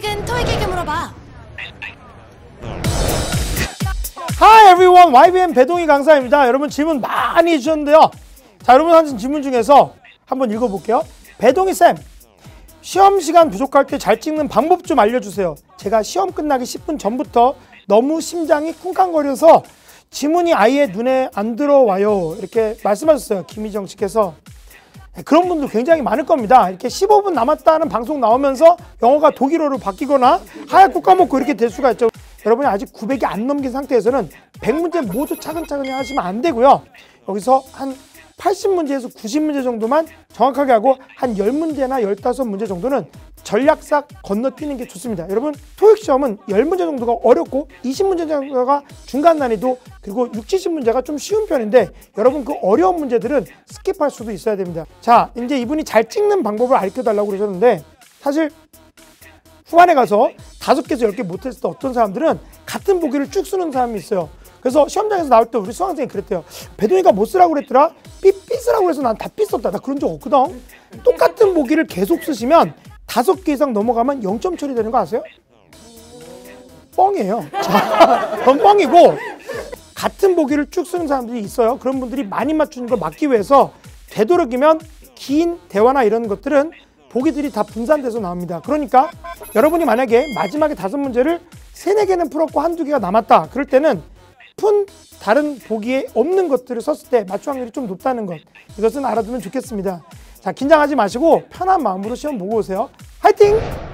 토익은 토익에게 물어봐. Hi everyone, YBM 배동희 강사입니다. 여러분 질문 많이 해주셨는데요. 자, 여러분 하신 질문 중에서 한번 읽어볼게요. 배동희 쌤, 시험 시간 부족할 때 잘 찍는 방법 좀 알려주세요. 제가 시험 끝나기 10분 전부터 너무 심장이 쿵쾅거려서 지문이 아예 눈에 안 들어와요. 이렇게 말씀하셨어요. 김희정 씨께서. 네, 그런 분들 굉장히 많을 겁니다. 이렇게 15분 남았다는 방송 나오면서 영어가 독일어로 바뀌거나 하얗고 까먹고 이렇게 될 수가 있죠. 여러분이 아직 900이 안 넘긴 상태에서는 100문제 모두 차근차근히 하시면 안 되고요. 여기서 한 80문제에서 90문제 정도만 정확하게 하고 한 10문제나 15문제 정도는 전략상 건너뛰는 게 좋습니다. 여러분 토익 시험은 10문제 정도가 어렵고 20문제 정도가 중간 난이도 그리고 6, 70문제가 좀 쉬운 편인데 여러분 그 어려운 문제들은 스킵할 수도 있어야 됩니다. 자 이제 이분이 잘 찍는 방법을 알려 달라고 그러셨는데 사실 후반에 가서 다섯 개에서 열 개 못했을 때 어떤 사람들은 같은 보기를 쭉 쓰는 사람이 있어요. 그래서 시험장에서 나올 때 우리 수강생이 그랬대요. 배동이가 못 쓰라고 그랬더라? 삐, 삐 쓰라고 그래서 난 다 삐 썼다. 나 그런 적 없거든. 똑같은 보기를 계속 쓰시면 다섯 개 이상 넘어가면 0점 처리되는 거 아세요? 뻥이에요. 자, 그건 뻥이고 같은 보기를 쭉 쓰는 사람들이 있어요. 그런 분들이 많이 맞추는 걸 막기 위해서 되도록이면 긴 대화나 이런 것들은 보기들이 다 분산돼서 나옵니다. 그러니까 여러분이 만약에 마지막에 다섯 문제를 세네 개는 풀었고 한두 개가 남았다. 그럴 때는 푼 다른 보기에 없는 것들을 썼을 때 맞춤 확률이 좀 높다는 것. 이것은 알아두면 좋겠습니다. 자, 긴장하지 마시고 편한 마음으로 시험 보고 오세요. 화이팅!